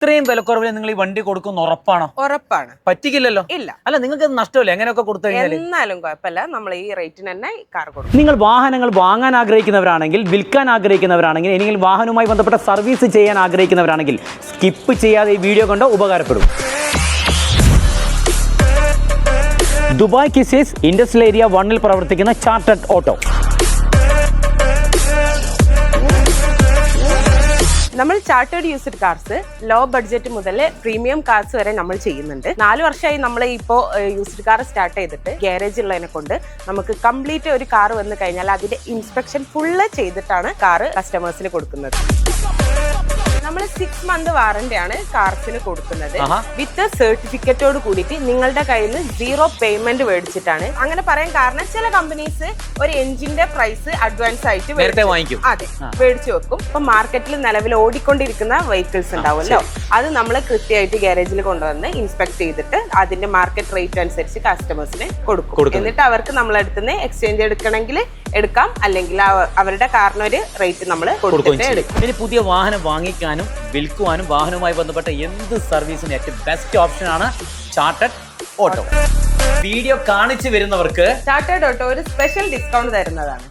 ഇത്രയും വിലക്കുറവിൽ നിങ്ങൾ ഈ വണ്ടി കൊടുക്കുന്ന ഉറപ്പാണോ? ഉറപ്പാണ്. പറ്റിക്കില്ലല്ലോ? ഇല്ല. അല്ല നിങ്ങൾക്ക് നഷ്ടമല്ലേ? എങ്ങനെയൊക്കെ കൊടുത്തു കഴിഞ്ഞാൽ എന്നാലും കുഴപ്പമില്ല. നമ്മൾ ഈ റേറ്റിന് തന്നെ കാർ കൊടുക്കും. നിങ്ങൾ വാഹനങ്ങൾ വാങ്ങാൻ ആഗ്രഹിക്കുന്നവരാണെങ്കിൽ വിൽക്കാൻ ആഗ്രഹിക്കുന്നവരാണെങ്കിൽ അല്ലെങ്കിൽ വാഹനവുമായി ബന്ധപ്പെട്ട സർവീസ് ചെയ്യാൻ ആഗ്രഹിക്കുന്നവരാണെങ്കിൽ സ്കിപ്പ് ചെയ്യാതെ ഈ വീഡിയോ കണ്ടോ ഉപകാരപ്പെടും. ദുബായ് കിസേസ് ഇൻഡസ്ട്രിയൽ ഏരിയ വണ്ണിൽ പ്രവർത്തിക്കുന്ന ചാർട്ടഡ് ഓട്ടോ. നമ്മൾ chartered used cars low budget മുതൽ പ്രീമിയം കാർസ് വരെ നമ്മൾ ചെയ്യുന്നുണ്ട്. നാല് വർഷമായി നമ്മൾ ഇപ്പോൾ യൂസ്ഡ് കാർ സ്റ്റാർട്ട് ചെയ്തിട്ട് ഗ്യാരേജ് ഉള്ളതിനെ കൊണ്ട് നമുക്ക് കംപ്ലീറ്റ് ഒരു കാർ വന്നു കഴിഞ്ഞാൽ അതിന്റെ ഇൻസ്പെക്ഷൻ ഫുള്ള് ചെയ്തിട്ടാണ് കാർ കസ്റ്റമേഴ്സിന് കൊടുക്കുന്നത്. നമ്മൾ സിക്സ് മന്ത് വാറന്റി ആണ് കാർസിന് കൊടുക്കുന്നത്. വിത്ത് സർട്ടിഫിക്കറ്റോട് കൂടിയിട്ട് നിങ്ങളുടെ കയ്യിൽ നിന്ന് സീറോ പേയ്മെന്റ് മേടിച്ചിട്ടാണ്. അങ്ങനെ പറയാൻ കാരണം ചില കമ്പനീസ് ഒരു എഞ്ചിന്റെ പ്രൈസ് അഡ്വാൻസ് ആയിട്ട് വാങ്ങിക്കും. അതെ മേടിച്ചു വെക്കും. ഇപ്പൊ മാർക്കറ്റിൽ നിലവിൽ ഓടിക്കൊണ്ടിരിക്കുന്ന വെഹിക്കിൾസ് ഉണ്ടാവുമല്ലോ. അത് നമ്മൾ കൃത്യമായിട്ട് ഗാരേജിൽ കൊണ്ടുവന്ന് ഇൻസ്പെക്ട് ചെയ്തിട്ട് അതിന്റെ മാർക്കറ്റ് റേറ്റ് അനുസരിച്ച് കസ്റ്റമേഴ്സിന് കൊടുക്കും. എന്നിട്ട് അവർക്ക് നമ്മളെടുത്ത് എക്സ്ചേഞ്ച് എടുക്കണമെങ്കിൽ എടുക്കാം. അല്ലെങ്കിൽ അവരുടെ കാറിന് ഒരു റേറ്റ് നമ്മൾ കൊടുക്കുകയും കൊടുത്തിട്ട് ചെയ്യും. എടുക്കും. ഇനി പുതിയ വാഹനം വാങ്ങിക്കാനും വിൽക്കുവാനും വാഹനവുമായി ബന്ധപ്പെട്ട എന്ത് സർവീസിന് ഏറ്റവും ബെസ്റ്റ് ഓപ്ഷൻ ആണ് ചാർട്ടഡ് ഓട്ടോ വീഡിയോ കാണിച്ചു വരുന്നവർക്ക് ചാർട്ടേഡ് ഓട്ടോ ഒരു സ്പെഷ്യൽ ഡിസ്കൗണ്ട് തരുന്നതാണ്.